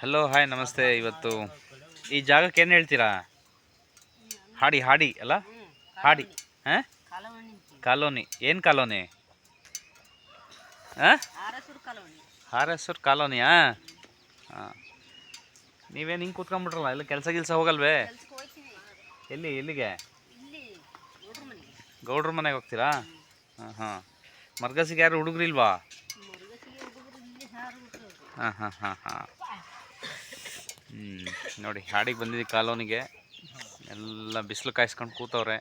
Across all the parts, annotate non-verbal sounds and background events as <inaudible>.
Hello hi ನಮಸ್ತೆ. ಇವತ್ತು ಈ ಜಾಗಕ್ಕೆ ಏನು ಹೇಳ್ತೀರಾ? ಹಾಡಿ ಹಾಡಿ, ಅಲ್ಲ? ಹಾಡಿ, ಹಾಂ? ಕಾಲೋನಿ. ಏನು ಕಾಲೋನಿ? ಹಾಂ? ಹಾರಸೂರು ಕಾಲೋನಿಯಾ? ಹಾಂ. ನೀವೇನು ಹಿಂಗೆ ಕೂತ್ಕೊಂಡ್ಬಿಟ್ರಲ್ಲ, ಎಲ್ಲ ಕೆಲಸ ಗಿಲ್ಸ ಹೋಗಲ್ವೇ? ಎಲ್ಲಿ, ಎಲ್ಲಿಗೆ? ಗೌಡ್ರ ಮನೆಗೆ ಹೋಗ್ತೀರಾ? ಹಾಂ ಹಾಂ. ಮರ್ಗಸಿಗೆ ಯಾರು ಹುಡುಗ್ರಿಲ್ವಾ ಹಾಂ ಹಾಂ ಹಾಂ ಹಾಂ. ಹ್ಞೂ ನೋಡಿ ಹಾಡಿಗೆ ಬಂದಿದ್ದು ಕಾಲೋನಿಗೆ ಎಲ್ಲ ಬಿಸಿಲು ಕಾಯಿಸ್ಕೊಂಡು ಕೂತವ್ರೆ.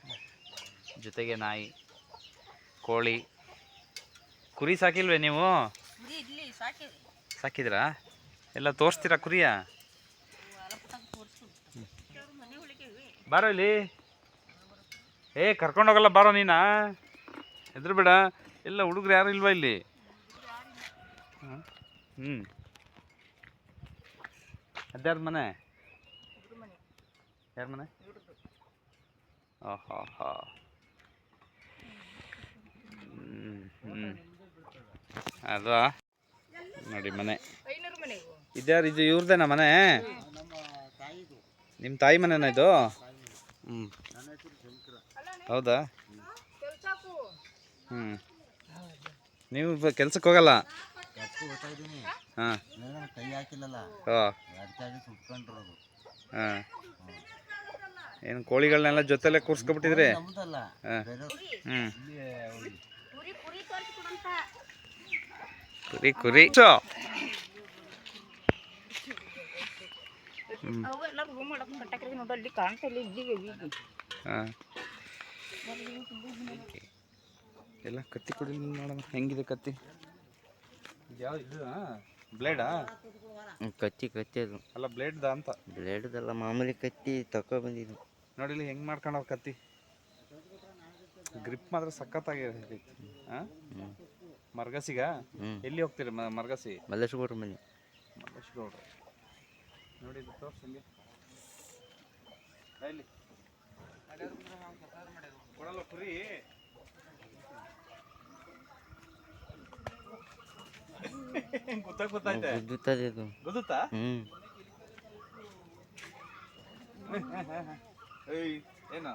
ಜೊತೆಗೆ ನಾಯಿ ಕೋಳಿ. ಕುರಿ ಸಾಕಿಲ್ವೇ ನೀವು? ಸಾಕಿದ್ರಾ? ಎಲ್ಲ ತೋರಿಸ್ತೀರಾ ಕುರಿಯ. ಬಾರೋ ಇಲ್ಲಿ. ಏ ಕರ್ಕೊಂಡೋಗಲ್ಲ ಬಾರೋ ನೀನಾ? ಹೆದ್ರ ಬೇಡ ಎಲ್ಲ ಹುಡುಗ್ರು ಯಾರು ಇಲ್ವಾ ಇಲ್ಲಿ? ಹ್ಞೂ ಅದ್ಯಾರ್ದು ಮನೆ? ಯಾರ ಮನೆ? ಓಹೋ ಹಾ. ಹ್ಞೂ ಅದು ನೋಡಿ ಮನೆ. ಇದ್ಯಾರ ಇದು ಇವ್ರದ್ದೇನಾ ಮನೆ? ನಿಮ್ಮ ತಾಯಿ ಮನೆನ ಇದು? ಹ್ಞೂ ಹೌದಾ? ಹ್ಞೂ ನೀವು ಕೆಲ್ಸಕ್ಕೆ ಹೋಗಲ್ಲ? ಹಾಂ. ಕೈ ಹಾಕಿಲ್ಲಲ್ಲ. ಓ ಅದಕ್ಕಾಗಿ ಸುಟ್ಕೊಂಡ್ರದು ಹಾಂ. ಏನು ಕೋಳಿಗಳನ್ನೆಲ್ಲ ಜೊತೆಲೆ ಕೂರ್ಸ್ಕೊಬಿಟ್ಟಿದ್ರಿ? ಕುರಿ. ಕುರಿ ಎಲ್ಲ ಕತ್ತಿ ಕೊಡಿ ನೋಡೋಣ ಹೆಂಗಿದೆ ಕತ್ತಿ? ಯಾವ ಇದು ಬ್ಲೇಡಾ ಕತ್ತಿ ಕತ್ತಿ ಅದು. ಅಲ್ಲ ಬ್ಲೇಡ್ದ ಅಂತ. ಬ್ಲೇಡ್ದಲ್ಲ ಮಾಮೂಲಿ ಕತ್ತಿ ತಕೊ ಬಂದಿದ್ದು. ನೋಡಿ ಇಲ್ಲಿ ಹೆಂಗೆ ಮಾಡ್ಕೊಂಡವ್ ಕತ್ತಿ. ಗ್ರಿಪ್ ಮಾತ್ರ ಸಖತ್ ಹಾಂ ಹ್ಞೂ ಮರ್ಗಸಿಗ? ಹ್ಞೂ ಎಲ್ಲಿ ಹೋಗ್ತೀರಿ ಮ- ಮರ್ಗಸಿ? ಮಲ್ಲೇಶ್ವರ ಮನೆ. ಮಲ್ಲೇಶ್ಗೌಡ್ರ ನೋಡಿ ತೋರ್ಸು ಹಂಗೆ. ಇಲ್ಲಿ. ಕೊಡಲ್ಲ ಕುರಿ. <laughs> ಗೊತ್ತಾಗ್ ಗೊತ್ತಾಯ್ತೆ ಗುದ್ದುತ್ತದೆ ಗೊತ್ತಾ <laughs> ಏಯ್ ಏನ?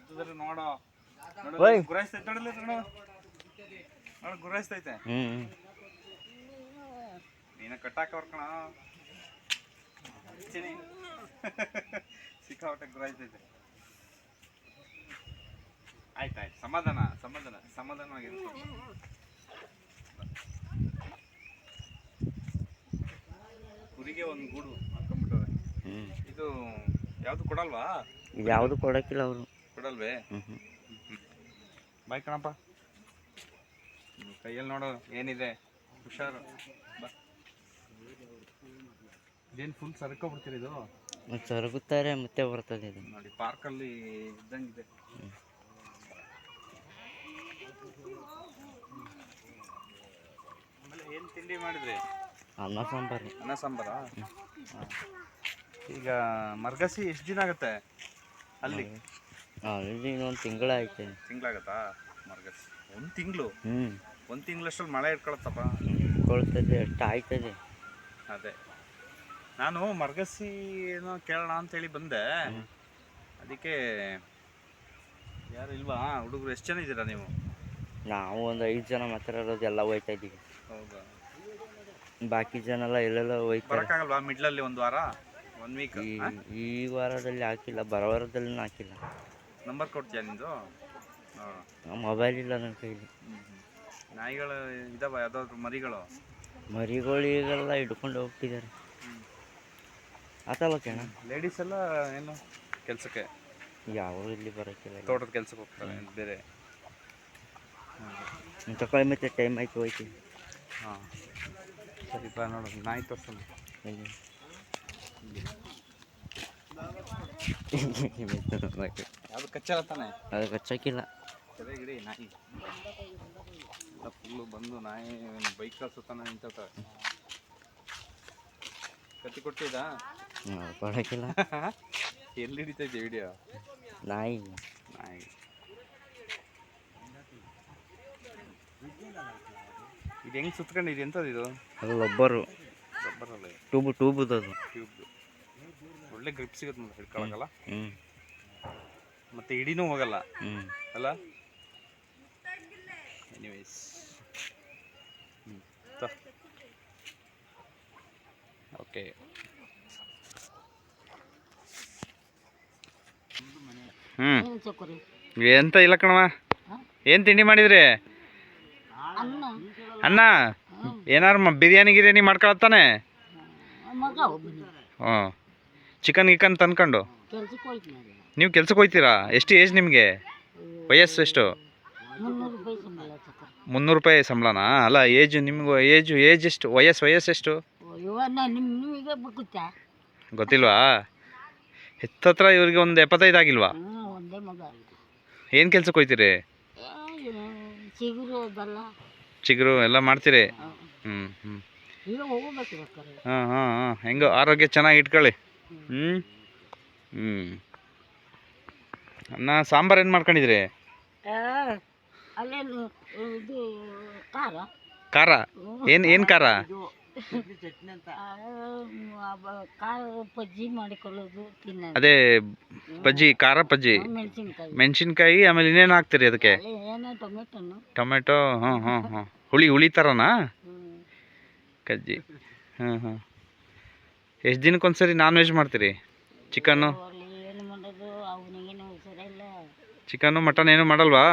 ಗುದ್ದಿದ್ರೆ ನೋಡೋ. ಓಯ್. ಗುರಾಯಿಸ್ತೈತೆ ನೋಡಲ್ಲ ನೋಡು. ನೋಡು ಗುರಾಯಿಸ್ತೈತೆ. ಹ್ಮ್ ನೀನ ಕಟ್ಟಾಕ ಕಣ <laughs> ಸಿಕ್ಕಾಪಟ್ಟೆ ಗುರಾಯಿಸ್ತೈತೆ. ಆಯ್ತಾಯ್ತು. ಸಮಾಧಾನ ಸಮಾಧಾನ ಸಮಾಧಾನವಾಗಿರ್ತು ಕುರಿಗೆ ಒಂದು ಗೂಡು ಹಾಕೊಂಡ್ಬಿಟ್ಟವ್ರೆ. ಇದು ಯಾವುದು ಕೊಡಲ್ವಾ? ಯಾವುದು ಕೊಡೋಕ್ಕಿಲ್ಲ ಅವರು. ಕೊಡಲ್ವೇ? ಬಾಯ್ ಕಣಪ್ಪ. ಕೈಯಲ್ಲಿ ನೋಡು ಏನಿದೆ? ಹುಷಾರು. ಇದೇನು ಫುಲ್ ಸರ್ಕೊಬಿಡ್ತೀರಿ ಇದು? ಸರಗುತ್ತಾರೆ ಮತ್ತೆ ಬರ್ತದೆ ಇದು. ನೋಡಿ ಪಾರ್ಕಲ್ಲಿ ಇದ್ದಂಗಿದೆ. ಏನು ತಿಂಡಿ ಮಾಡಿದ್ರಿ? ಅನ್ನ ಸಾಂಬಾರು. ಅನ್ನ ಸಾಂಬಾರ? ಈಗ ಮರ್ಗಸಿ ಎಷ್ಟು ದಿನ ಆಗುತ್ತೆ ಅಲ್ಲಿ? ಇಲ್ಲಿ ಇನ್ನೊಂದು ತಿಂಗಳಾಯ್ತು ತಿಂಗಳಾಗತ್ತಾ? ಮರ್ಗಸಿ. ಒಂದು ತಿಂಗಳು? ಹ್ಞೂ ಒಂದು ತಿಂಗಳಷ್ಟರಲ್ಲಿ ಮಳೆ ಇಟ್ಕೊಳತ್ತಪ್ಪ? ಕೊಳ್ತದೆ ಅಷ್ಟು ಆಯ್ತದೆ. ಅದೇ. ನಾನು ಮರ್ಗಸಿ ಏನೋ ಕೇಳೋಣ ಅಂತೇಳಿ ಬಂದೆ. ಅದಕ್ಕೆ ಯಾರು ಇಲ್ವಾ? ಹುಡುಗರು ಎಷ್ಟು ಜನ ಇದ್ದೀರಾ ನೀವು? ನಾವು ಒಂದು ಐದು ಜನ ಮಾತ್ರ ಇರೋದು ಎಲ್ಲ ಹೋಯ್ತಾ ಇದ್ದೀವಿ ಬಾಕಿ ಜನ ಎಲ್ಲ ಎಲ್ಲೆಲ್ಲ ಹೋಯ್ತಾರೆ. ಬರೋಕ್ಕಾಗಲ್ವಾ? ಮಿಡ್ಲಲ್ಲಿ ಒಂದು ವಾರ? ಒನ್ ವೀಕ್ ಈ ಈ ವಾರದಲ್ಲಿ ಹಾಕಿಲ್ಲ ಬರೋ ವಾರದಲ್ಲಿ ಹಾಕಿಲ್ಲ. ನಂಬರ್ ಕೊಡ್ತೀಯಾ ನಿಂದು? ಹಾಂ. ಮೊಬೈಲ್ ಇಲ್ಲ ನನ್ನ ಕೈಲಿ. ನಾಯಿಗಳು ಇದಾವ? ಯಾವ್ದಾದ್ರು ಮರಿಗಳು? ಮರಿಗಳಿಗೆಲ್ಲ ಇಟ್ಕೊಂಡು ಹೋಗ್ತಿದ್ದಾರೆ. ಆತಲ್ಲ ಕಣ ಲೇಡೀಸ್ ಎಲ್ಲ ಏನು ಕೆಲಸಕ್ಕೆ? ಯಾವ ಇಲ್ಲಿ ಬರೋಕ್ಕಿಲ್ಲ ತೋಟದ ಕೆಲಸಕ್ಕೆ ಹೋಗ್ತಾರೆ ಬೇರೆ. ತಕೊಳ್ಳಿ ಮತ್ತೆ ಟೈಮ್ ಆಯ್ತು ಹೋಯ್ತು. ಹಾಂ ಸರಿಪಾ ನೋಡು ನಾಯಿ ತೋರ್ಸಲ್ಲ ಅದು ಕಚ್ಚಲ್ಲ ತಾನೆ? ಅದು ಕಚ್ಚಕ್ಕಿಲ್ಲ ಸರಿಯಾಗಿಡಿ ನಾಯಿ. ಎಲ್ಲ ಫುಲ್ಲು ಬಂದು ನಾಯಿ ಬೈಕ್ ಕಳ್ಸುತ್ತಾನೆ ನಿಂತ ಕತ್ತಿ ಕೊಟ್ಟಿದ್ದಾ ಕೊಡೋಕ್ಕಿಲ್ಲ ಎಲ್ಲಿ ಹಿಡಿತೈತೆ ವಿಡಿಯೋ ನಾಯಿ. ನಾಯಿ. ಇದು ಹೆಂಗೆ ಸುತ್ಕೊಂಡಿದೆ ಎಂಥದ್ದು ಇದು? ಅದು ರಬ್ಬರು. ರಬ್ಬರಲ್ಲ ಟ್ಯೂಬ್ ಟ್ಯೂಬ್ದು ಅದು. ಟ್ಯೂಬ್ದು. ಒಳ್ಳೆ ಗ್ರಿಪ್ ಸಿಗುತ್ತೆ ನೋಡಿ ಹಿಡ್ಕೊಳಕಲ್ಲ ಹ್ಞೂ ಮತ್ತೆ ಇಡೀನೂ ಹೋಗಲ್ಲ. ಹ್ಞೂ ಅಲ್ಲ? ಎನಿವೇಸ್ ಓಕೆ ಹ್ಞೂ ಏನು ಚಕ್ರಿ ಎಂತ ಇಲ್ಲ ಕಣವ ಏನು ತಿಂಡಿ ಮಾಡಿದ್ರಿ? ಅನ್ನ ಏನಾರು ಮ- ಬಿರಿಯಾನಿ ಗಿರಿಯಾನಿ ಮಾಡ್ಕೊಳತ್ತಾನೆ? ಹ್ಞೂ ಚಿಕನ್ ಗಿಕನ್ ತಂದ್ಕೊಂಡು? ನೀವು ಕೆಲ್ಸಕ್ಕೆ ಹೋಗ್ತೀರಾ ಎಷ್ಟು ಏಜ್ ನಿಮಗೆ? ವಯಸ್ಸು ಎಷ್ಟು? ಮುನ್ನೂರು ರೂಪಾಯಿ ಸಂಬಳನಾ? ಅಲ್ಲ ಏಜ್ ನಿಮ್ಗೆ ಏಜ್ ಏಜ್ ಎಷ್ಟು ವಯಸ್ಸು ವಯಸ್ಸು ಎಷ್ಟು? ಗೊತ್ತಿಲ್ವಾ? ಹೆತ್ತತ್ರ ಇವ್ರಿಗೆ ಒಂದು ಎಪ್ಪತ್ತೈದು ಆಗಿಲ್ವಾ? ಏನು ಕೆಲ್ಸಕ್ಕೆ ಹೋಗ್ತೀರಿ ಚಿಗುರು ಎಲ್ಲ ಮಾಡ್ತೀರಿ? ಹ್ಞೂ ಹ್ಞೂ ಹಾಂ ಹಾಂ ಹಾಂ. ಹೆಂಗೋ ಆರೋಗ್ಯ ಚೆನ್ನಾಗಿ ಇಟ್ಕೊಳ್ಳಿ. ಹ್ಞೂ ಹ್ಞೂ ಅನ್ನ ಸಾಂಬಾರು ಏನು ಮಾಡ್ಕೊಂಡಿದ್ರಿ? ಖಾರ. ಏನು ಏನು ಖಾರ? ಖಾರ ಪಜ್ಜಿ ಮಾಡಿಕೊಳ್ಳೋದು ತಿನ್ನೋದು. ಅದೇ ಬಜ್ಜಿ ಖಾರ ಬಜ್ಜಿ ಮೆಣಸಿನ್ಕಾಯಿ. ಮೆಣಸಿನ್ಕಾಯಿ ಆಮೇಲೆ ಇನ್ನೇನು ಹಾಕ್ತೀರಿ ಅದಕ್ಕೆ? ಅಲ್ಲಿ ಏನೋ ಟೊಮೆಟೊನು. ಟೊಮೆಟೊ ಹಾಂ ಹಾಂ ಹಾಂ ಹುಳಿ ಹುಳಿ ಥರನಾ ಕಜ್ಜಿ. ಹಾಂ ಹಾಂ ಎಷ್ಟು ದಿನಕ್ಕೊಂದ್ಸರಿ ನಾನ್ ವೆಜ್ ಮಾಡ್ತೀರಿ? ಚಿಕನ್ನು? ಏನು ಮಾಡೋದು? ಅವನಿಗೇನು ಹುಷಾರಿಲ್ಲ. ಚಿಕನ್ನು ಮಟನ್ ಏನು ಮಾಡಲ್ವಾ?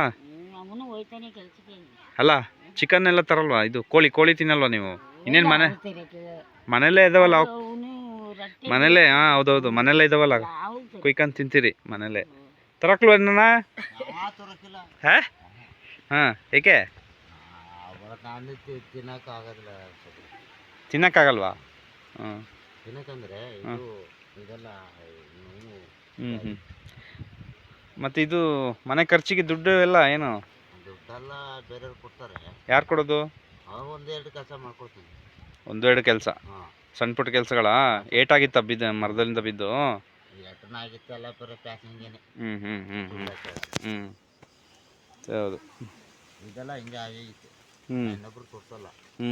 ಅವನು ಹೋಯ್ತಾನೆ ಕೆಲ್ಸಕ್ಕೆ. ಅಲ್ಲ ಚಿಕನ್ ಎಲ್ಲ ತರಲ್ವಾ? ಇದು ಕೋಳಿ ಕೋಳಿ ತಿನ್ನಲ್ವಾ ನೀವು? ಇನ್ನೇನು ಮನೆ? ಮನೇಲೆ ಮನೆಯಲ್ಲೇ ಇದಾವಲ್ಲ ಮನೇಲೆ ಹಾ ರೊಟ್ಟಿ ಮನೇಲೇ ಹಾಂ ಹೌದೌದು ಮನೆಯಲ್ಲೇ ಇದಾವಲ್ಲ ಕುಯ್ಕ ಕುಯ್ಕೊಂಡು ತಿಂತೀರಿ ಮನೇಲೆ ತರಕ್ಲು ನನ್ನ ಹಾಂ? ಹಾಂ ಏಕೆ? ತಿನ್ನಕ್ಕಾಗಲ್ವಾ? ನೋವು ಹ್ಞೂ ಹ್ಞೂ ಮತ್ತು ಇದು ಮನೆ ಖರ್ಚಿಗೆ ದುಡ್ಡು ಎಲ್ಲ ಏನು? ದುಡ್ಡೆಲ್ಲ ಬೇರೆಯವ್ರು ಕೊಡ್ತಾರೆ. ಯಾರು ಕೊಡೋದು? ಒಂದೆರಡು ಕೆಲಸ ಮಾಡ್ಕೊಡ್ತೀನಿ ಒಂದು ಎರಡು ಕೆಲಸ ಸಣ್ಣ ಪುಟ್ಟ ಕೆಲಸಗಳ? ಏಟಾಗಿತ್ತ ಬಿದ್ದು ಮರದಲ್ಲಿಂದ ಬಿದ್ದು? ಹ್ಞೂ ಹ್ಞೂ ಹ್ಞೂ ಹ್ಞೂ ಹ್ಞೂ ಹೌದು. ಇದೆಲ್ಲ ಹಿಂಗೆ ಹ್ಞೂ ಇನ್ನೊಬ್ರು ತೋರಿಸಲ್ಲ ಹ್ಞೂ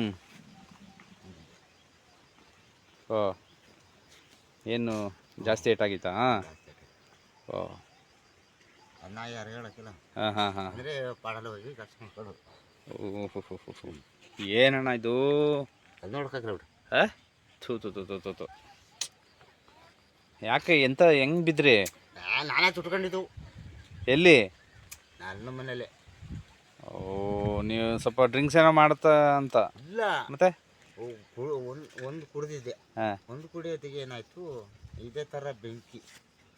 ಓ. ಏನು ಜಾಸ್ತಿ ಏಟಾಗಿತ್ತಾ? ಓ. ಅನ್ನ ಯಾರು ಹೇಳಕ್ಕಿಲ್ಲ. ಹಾಂ ಹಾಂ ಹಾಂ. ಅಂದರೆ ಹೋಗಿ ಏನಣ್ಣ ಇದು? ಅದು ನೋಡ್ಕಾಕ್ರಿ ಬಿಡ್ರಿ ಆ? ಥೂ ಥೂ ಥೂ ಥೂ ಥೂ ಥೂ. ಯಾಕೆ ಎಂತ ಹೆಂಗ್ ಬಿದ್ರಿ? ನಾನೇ ತುಟ್ಕೊಂಡಿದ್ದು. ಎಲ್ಲಿ? ನನ್ನ ಮನೇಲಿ ಓ ನೀವು ಸ್ವಲ್ಪ ಡ್ರಿಂಕ್ಸ್ ಏನೋ ಮಾಡ್ತಾ ಅಂತ. ಇಲ್ಲ. ಮತ್ತೆ? ಒಂದು ಒಂದು ಕುಡ್ದಿದ್ದೆ. ಹಾಂ. ಒಂದು ಕುಡಿಯೋದಿಗೆ ಏನಾಯ್ತು? ಇದೇ ಥರ ಬೆಂಕಿ.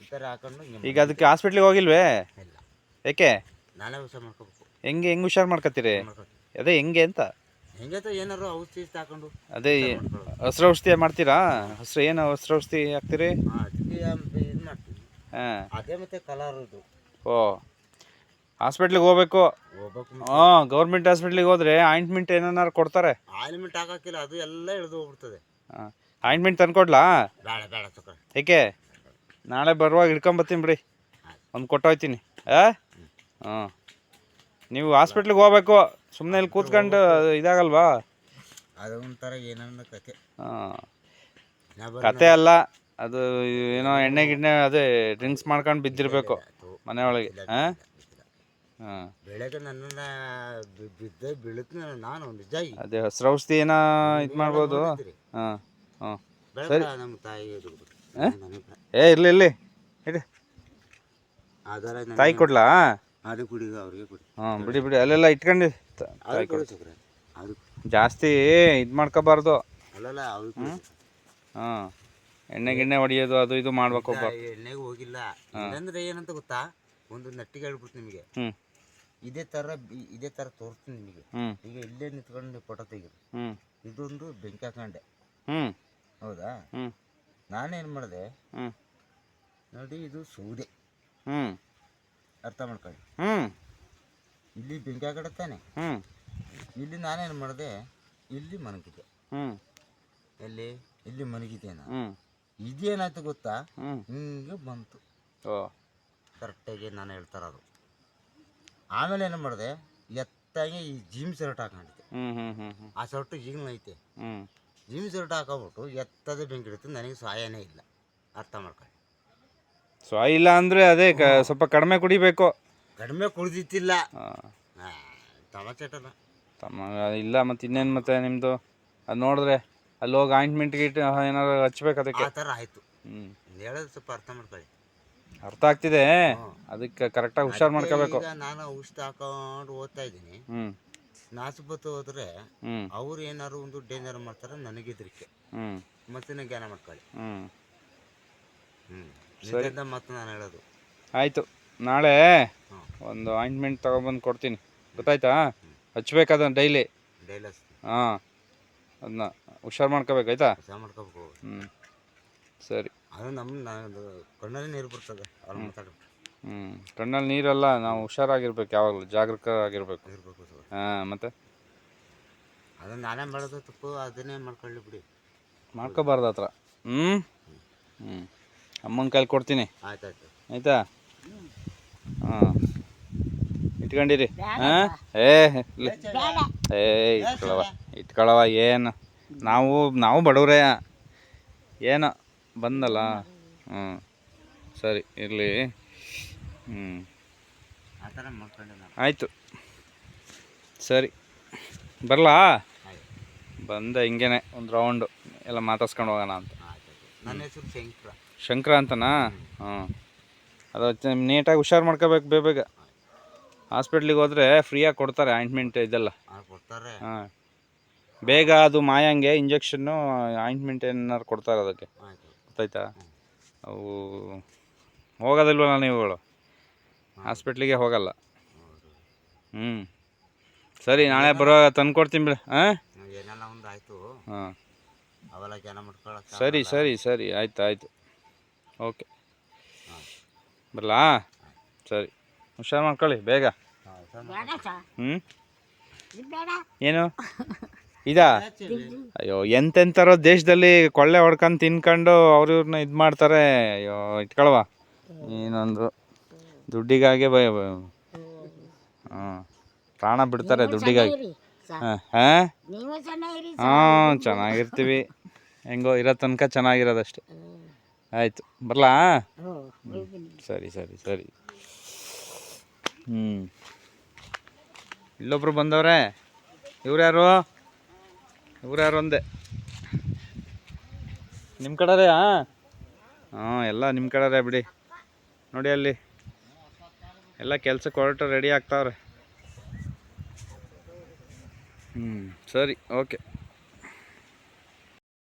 ಈ ಥರ ಹಾಕೊಂಡು ಈಗ ಅದಕ್ಕೆ ಹಾಸ್ಪಿಟ್ಲಿಗೆ ಹೋಗಿಲ್ವೇ? ಇಲ್ಲ. ಏಕೆ? ನಾನೇ ಹುಷಾರು ಮಾಡ್ಕೋಬೇಕು. ಹೆಂಗೆ ಹೆಂಗೆ ಹುಷಾರು ಮಾಡ್ಕೊತೀರಿ ಮಾಡ್ಕೊತೀನಿ. ಅದೇ ಹೆಂಗೆ ಅಂತ? ಹೆಂಗೈತ ಏನಾರು ಔಷಧಿ ತಗೊಂಡು ಅದೇ ಹಸ್ರು ಔಷಧಿ ಮಾಡ್ತೀರಾ? ಹಸ್ರು ಏನು ಹಸ್ರು ಔಷಧಿ ಹಾಕ್ತೀರಿ? ಇದು ಮಾಡ್ತೀನಿ ಹಾಂ. ಅದೇ ಮತ್ತೆ ಕಲರ್ ಇದು. ಓ ಹಾಸ್ಪಿಟ್ಲಿಗೆ ಹೋಗ್ಬೇಕು. ಹೋಗ್ಬೇಕು ಹಾಂ ಗೌರ್ಮೆಂಟ್ ಹಾಸ್ಪಿಟ್ಲಿಗೆ ಹೋದ್ರೆ ಆಯಿಂಟ್ಮೆಂಟ್ ಏನಾರು ಕೊಡ್ತಾರೆ? ಆಯಿಲ್ಮೆಂಟ್ ಹಾಕಕ್ಕಿಲ್ಲ ಅದು ಎಲ್ಲ ಇಳಿದು ಹೋಗ್ಬಿಡ್ತದೆ. ಹಾಂ. ಆಯಿಂಟ್ಮೆಂಟ್ ತಂದ್ಕೊಡ್ಲಾ ಬೇಡ ಏಕೆ? ನಾಳೆ ಬರುವಾಗ ಹಿಡ್ಕೊಂಬತ್ತೀನಿ ಬಿಡಿ. ಒಂದು ಕೊಟ್ಟೋಯ್ತೀನಿ ಆ? ಹಾಂ ನೀವು ಹಾಸ್ಪಿಟ್ಲಿಗೆ ಹೋಗ್ಬೇಕು. ಸುಮ್ಮನೆ ಇಲ್ಲಿ ಕೂತ್ಕೊಂಡು ಇದಾಗಲ್ವಾ? ಅದು ಒಂಥರ ಏನನ್ನ ಕತೆ. ಕತೆ ಅಲ್ಲ ಅದು ಏನೋ ಎಣ್ಣೆ ಗಿಣ್ಣೆ ಅದೇ ಡ್ರಿಂಕ್ಸ್ ಮಾಡ್ಕೊಂಡು ಬಿದ್ದಿರಬೇಕು ಮನೆಯೊಳಗೆ ಮನೆ ಒಳಗೆ ಹಾಂ? ಹಾಂ. ಬೆಳಗ್ಗೆ ನನ್ನನ್ನ ಬಿದ್ದೆ ಬೀಳುತ್ತೆ ನಾನು ಅದೇ ಹಸ್ರು ಔಷಧಿ ಏನೋ ಇದು ಮಾಡ್ಬೋದು? ಹಾಂ ಹಾಂ. ನಮ್ಮ ತಾಯಿ ಏ ಇರ್ಲಿ ಇರ್ಲಿ. ಇಡಿ. ತಾಯಿ ಕೊಡ್ಲಾ? ಅದು ಕುಡಿ ಅವ್ರಿಗೆ ಕುಡಿ. ಹಾಂ ಬಿಡಿ ಬಿಡಿ. ಅಲ್ಲೆಲ್ಲ ಇಟ್ಕೊಂಡು. ತಾಯಿ ಕೊಡು. ಕೊಡು ಜಾಸ್ತಿ ಇದು ಮಾಡ್ಕೋಬಾರ್ದು. ಅಲ್ಲಲ್ಲ ಹಾಂ. ಎಣ್ಣೆ ಗಿಣ್ಣೆ ಹೊಡಿಯೋದು ಅದು ಇದು ಮಾಡ್ಬೇಕು ಎಣ್ಣೆಗೆ ಹೋಗಿಲ್ಲ. ಅಂದ್ರೆ ಏನಂತ ಗೊತ್ತಾ? ಒಂದು ನಟ್ಟಿಗೆ ಹೇಳ್ಬಿಟ್ಟು ನಿಮಗೆ. ಇದೇ ತರ ಇದೇ ತರ ತೋರ್ತೀನಿ ನಿಮಗೆ. ಈಗ ಇಲ್ಲೇ ನಿಂತ್ಕೊಂಡು ನೀವು ಫೋಟೋ ತೆಗೀರಿ. ಇದೊಂದು ಬೆಂಕಿ ಹಾಕೊಂಡೆ ಹೌದಾ? ನಾನೇನ್ ಮಾಡಿದೆ? ನೋಡಿ ಇದು ಸೌದೆ. ಅರ್ಥ ಮಾಡ್ಕೊಳ್ಳಿ. ಇಲ್ಲಿ ಬೆಂಕಿ ಆಗಡತ್ತಾನೆ ತಾನೆ ಹ್ಞೂ ಇಲ್ಲಿ ನಾನೇನು ಮಾಡಿದೆ ಇಲ್ಲಿ ಮನಗಿದೆ. ಹ್ಞೂ ಎಲ್ಲಿ? ಇಲ್ಲಿ ಮನಗಿದೆ ನಾನು ಹ್ಞೂ ಇದೇನಾಯ್ತು ಗೊತ್ತಾ? ಹ್ಞೂ ಹಿಂಗೆ ಬಂತು. ಓ. ಕರೆಕ್ಟಾಗಿ ನಾನು ಹೇಳ್ತಾರದು ಆಮೇಲೆ ಏನು ಮಾಡಿದೆ ಎತ್ತಾಗೆ ಈ ಜಿಮ್ ಶರ್ಟ್ ಹಾಕೊಂಡಿದ್ದೆ. ಹ್ಞೂ ಹ್ಞೂ ಹ್ಞೂ ಹ್ಞೂ ಆ ಶರ್ಟ್ ಈಗಲೂ ಐತೆ. ಹ್ಞೂ ಜಿಮ್ ಶರ್ಟ್ ಹಾಕೋಬಿಟ್ಟು ಎತ್ತದ ಬೆಂಕಿ ಇಡ್ತು ನನಗೆ ಸಹಾಯನೇ ಇಲ್ಲ. ಅರ್ಥ ಮಾಡ್ಕೊಳ್ಳಿ. ಸೊ ಇಲ್ಲ ಅಂದರೆ ಅದೇ ಕ ಸ್ವಲ್ಪ ಕಡಿಮೆ ಕುಡಿಬೇಕು. ಕಡಿಮೆ ಕುಡಿದಿತ್ತಿಲ್ಲ ತಮ್ಮ ಇಲ್ಲ ಮತ್ತೆ ಇನ್ನೇನು ಮತ್ತೆ ನಿಮ್ಮದು ಅದು ನೋಡಿದ್ರೆ ಅಲ್ಲಿ ಹೋಗಿ ಆಯಿಂಟ್ಮೆಂಟ್ ಗೀಟ್ ಏನಾದ್ರು ಹಚ್ಬೇಕು ಅದಕ್ಕೆ? ಆ ಥರ ಆಯಿತು. ಹ್ಞೂ ಹೇಳೋದು ಸ್ವಲ್ಪ ಅರ್ಥ ಮಾಡ್ಕೊಳ್ಳಿ. ಅರ್ಥ ಆಗ್ತಿದೆ. ಅದಕ್ಕೆ ಕರೆಕ್ಟಾಗಿ ಹುಷಾರು ಮಾಡ್ಕೋಬೇಕು. ಈಗ ನಾನು ಔಷಧ ಹಾಕೊಂಡು ಓದ್ತಾ ಇದ್ದೀನಿ. ಹ್ಞೂ ನಾಸುಬತ್ತು ಹೋದ್ರೆ ಹ್ಞೂ ಅವ್ರು ಏನಾದ್ರು ಒಂದು ಡೇಂಜರ್ ಮಾಡ್ತಾರೆ ನನಗೆ ಹೆದರಿಕೆ. ಹ್ಞೂ ಮತ್ತೆ ಜ್ಞಾನ ಮಾಡ್ಕೊಳ್ಳಿ. ಹ್ಞೂ ಹ್ಞೂ ಮತ್ತೆ ನಾನು ಹೇಳೋದು. ಆಯಿತು. ನಾಳೆ. ಒಂದು ಆಯಿಂಟ್ಮೆಂಟ್ ತೊಗೊಬಂದು ಕೊಡ್ತೀನಿ. ಗೊತ್ತಾಯ್ತಾ? ಹಚ್ಬೇಕಾದ ಡೈಲಿ. ಹಾಂ. ಅದನ್ನ ಹುಷಾರು ಮಾಡ್ಕೋಬೇಕು ಆಯ್ತಾ? ಹ್ಞೂ ಸರಿ. ಅದು ನಮ್ಮ ಕಣ್ಣಲ್ಲಿ ನೀರು ಬರ್ತದೆ. ಹ್ಞೂ ಕಣ್ಣಲ್ಲಿ ನೀರಲ್ಲ ನಾವು ಹುಷಾರಾಗಿರ್ಬೇಕು ಯಾವಾಗಲೂ ಜಾಗೃತರಾಗಿರ್ಬೇಕು ಹಾಂ ಮತ್ತೆ? ಅದನ್ನ ನಾನೇ ಮಾಡೋದು ತಪ್ಪು ಅದನ್ನೇ ಮಾಡ್ಕೊಳ್ಳಿ ಬಿಡಿ. ಮಾಡ್ಕೋಬಾರ್ದು ಹತ್ರ ಹ್ಞೂ ಹ್ಞೂ ಅಮ್ಮನ ಕೈಲಿ ಕೊಡ್ತೀನಿ. ಆಯ್ತಾಯ್ತು ಆಯ್ತಾ? ಹಾಂ. ಇಟ್ಕೊಂಡಿರಿ ಹಾಂ? ಏ ಇಲ್ಲಿ. ಏ ಇಟ್ಕೊಳವ ಇಟ್ಕೊಳವ ಏನು? ನಾವು ನಾವು ಬಡವ್ರೇ. ಏನು? ಬಂದಲ್ಲ? ಹ್ಞೂ. ಸರಿ ಇರಲಿ. ಹ್ಞೂ. ಆಯಿತು. ಸರಿ. ಬರಲಾ? ಬಂದ ಹಿಂಗೇನೆ ಒಂದು ರೌಂಡು ಎಲ್ಲ ಮಾತಾಡ್ಸ್ಕೊಂಡು ಹೋಗೋಣ ಅಂತ. ನನ್ನ ಹೆಸರು ಶಂಕರ. ಶಂಕರ ಅಂತನಾ? ಹಾಂ ಅದು ನೀಟಾಗಿ ಹುಷಾರು ಮಾಡ್ಕೋಬೇಕು ಬೇಗ ಬೇಗ. ಹಾಸ್ಪಿಟ್ಲಿಗೆ ಹೋದರೆ ಫ್ರೀಯಾಗಿ ಕೊಡ್ತಾರೆ ಆಯಿಂಟ್ಮೆಂಟ್ ಇದೆಲ್ಲ. ಕೊಡ್ತಾರೆ. ಹಾಂ. ಬೇಗ ಅದು ಮಾಯಂಗೆ ಇಂಜೆಕ್ಷನ್ನು ಆಯಿಂಟ್ಮೆಂಟ್ ಏನಾರು ಕೊಡ್ತಾರೆ ಅದಕ್ಕೆ. ಗೊತ್ತಾಯ್ತಾ? ಅವು ಹೋಗೋದಿಲ್ವಲ್ಲ ನೀವುಗಳು? ಹಾಸ್ಪಿಟ್ಲಿಗೆ ಹೋಗಲ್ಲ. ಹ್ಞೂ ಸರಿ ನಾಳೆ ಬರುವಾಗ ತಂದು ಕೊಡ್ತೀನಿ ಬಿಡಿ. ಹಾಂ? ಏನೆಲ್ಲ ಒಂದು ಆಯಿತು ಹಾಂ ಸರಿ ಸರಿ ಸರಿ. ಆಯ್ತು ಆಯಿತು. ಓಕೆ. ಬರಲಾ? ಸರಿ. ಹುಷಾರು ಮಾಡ್ಕೊಳ್ಳಿ ಬೇಗ. ಹ್ಞೂ ಏನು? ಇದಾ? ಅಯ್ಯೋ ಎಂತೆಂಥರೋ ದೇಶದಲ್ಲಿ ಕೊಳ್ಳೆ ಹೊಡ್ಕೊಂಡು ತಿನ್ಕೊಂಡು ಅವ್ರ ಇವ್ರನ್ನ ಇದು ಮಾಡ್ತಾರೆ. ಅಯ್ಯೋ ಇಟ್ಕೊಳ್ವಾ. ಏನೊಂದು ದುಡ್ಡಿಗಾಗೆ ಭಯ ಹಾಂ ಪ್ರಾಣ ಬಿಡ್ತಾರೆ ದುಡ್ಡಿಗಾಗಿ. ಹಾಂ ಹಾಂ? ಚೆನ್ನಾಗಿರ್ತೀವಿ. ಹೆಂಗೋ ಇರೋ ತನಕ ಚೆನ್ನಾಗಿರೋದಷ್ಟೆ. ಆಯಿತು. ಬರಲಾ? ಸರಿ ಸರಿ ಸರಿ. ಹ್ಞೂ ಇಲ್ಲೊಬ್ರು ಬಂದವ್ರೆ? ಇವ್ರು ಯಾರು ಇವ್ರು ಯಾರು ಒಂದೇ? ನಿಮ್ಮ ಕಡರ ಹಾಂ ಎಲ್ಲ ನಿಮ್ಮ ಕಡೆರೇ ಬಿಡಿ. ನೋಡಿ ಅಲ್ಲಿ. ಎಲ್ಲ ಕೆಲ್ಸಕ್ಕೆ ಹೊರಟು ರೆಡಿ ಆಗ್ತಾವ್ರೆ. ಹ್ಞೂ ಸರಿ ಓಕೆ